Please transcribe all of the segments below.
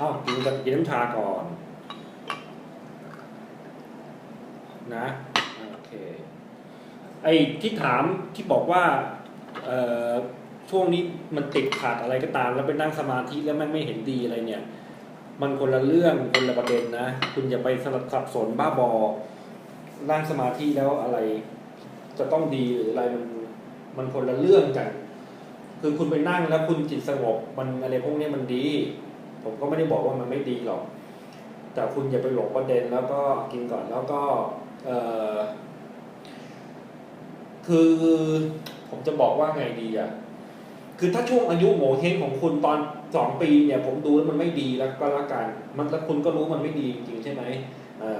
อ้าวกินกับกินน้ำชาก่อน นะโอเคไอ้ที่ถามที่บอกว่าเอ่อช่วงนี้มันติดขัดอะไรก็ตาม แล้วไปนั่งสมาธิแล้วม่งไม่เห็นดีอะไรเนี่ย มันคนละเรื่องคนละประเด็นนะ คุณอย่าไปสลับสับสนบ้าบอนั่งสมาธิแล้วอะไร จะต้องดีหรืออะไรมันมันคนละเรื่องกัน คือคุณไปนั่งแล้วคุณจิตสงบมันอะไรพวกนี้มันดี ผมก็ไม่ได้บอกว่ามันไม่ดีหรอก แต่คุณอย่าไปหลงประเด็นแล้วก็กินก่อนแล้วก็คือผมจะบอกว่าไงดีอะคือถ้าช่วงอายุโหมเฮงของคุณตอนสองปีเนี่ย ผมดูแล้วมันไม่ดีแล้วก็ล้วกัน มันแล้วคุณก็รู้มันไม่ดีจริงใช่ไหม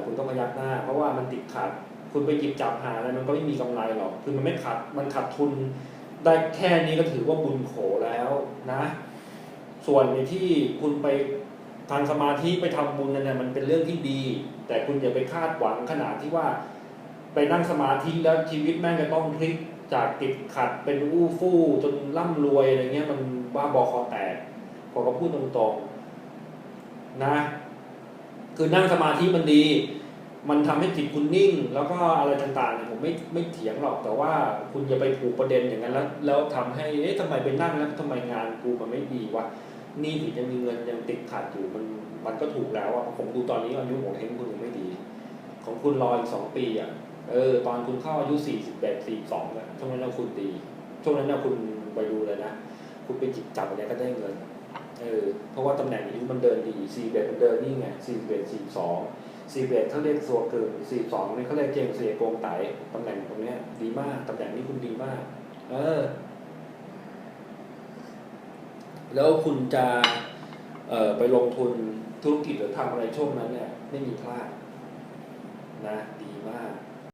คุณต้องพยักหน้า เพราะว่ามันติดขัด คุณไปหยิบจับหาอะไรมันก็ไม่มีกำไรหรอก คือมันไม่ขัดมันขัดทุนได้แค่นี้ก็ถือว่าบุญโขแล้วนะ ส่วนในที่คุณไปทางสมาธิไปทำบุญนั่นนะมันเป็นเรื่องที่ดี แต่คุณอย่าไปคาดหวังขนาดที่ว่า ไปนั่งสมาธิแล้วชีวิตแม่งจะต้องพลิกจากติดขัดเป็นอู้ฟู่จนร่ำรวยอะไรเงี้ยมันบ้าบอคอแตกผมก็พูดตรงๆนะ คือนั่งสมาธิมันดี มันทำให้จิตคุณนิ่ง แล้วก็อะไรต่างๆเนี่ยผมไม่ไม่เถียงหรอกแต่ว่าคุณอย่าไปผูกประเด็นอย่างนั้นแล้วแล้วทำให้เอ๊ะทำไมไปนั่งแล้วทำไมงานกูมันไม่ดีวะ นี่ถึงยังมีเงินยังติดขัดอยู่มันมันก็ถูกแล้วอะผมดูตอนนี้อายุโหมเฮงคุณยังไม่ดี ของคุณรออีกสองปีอะเออตอนคุณเข้าอายุสี่สิบแปดสี่สองอะช่วงนั้นนะคุณดีช่วงนั้นนะคุณไปดูเลยนะคุณไปจิบจับอะไรก็ได้เงินเออเพราะว่าตำแหน่งอายุมันเดินดีสี่เบมันเดินนี่ไงสี่เบดสี่สองสี่เบเขาเรียกสัวเกินสี่สองนี่เขาเรียกเจงเสียโกงไตตำแหน่งตรงเนี้ยดีมากตำแหน่งนี้คุณดีมาก เออ แล้วคุณจะไปลงทุนธุรกิจหรือทำอะไรช่วงนั้นเนี่ยไม่มีพลาดนะดีมาก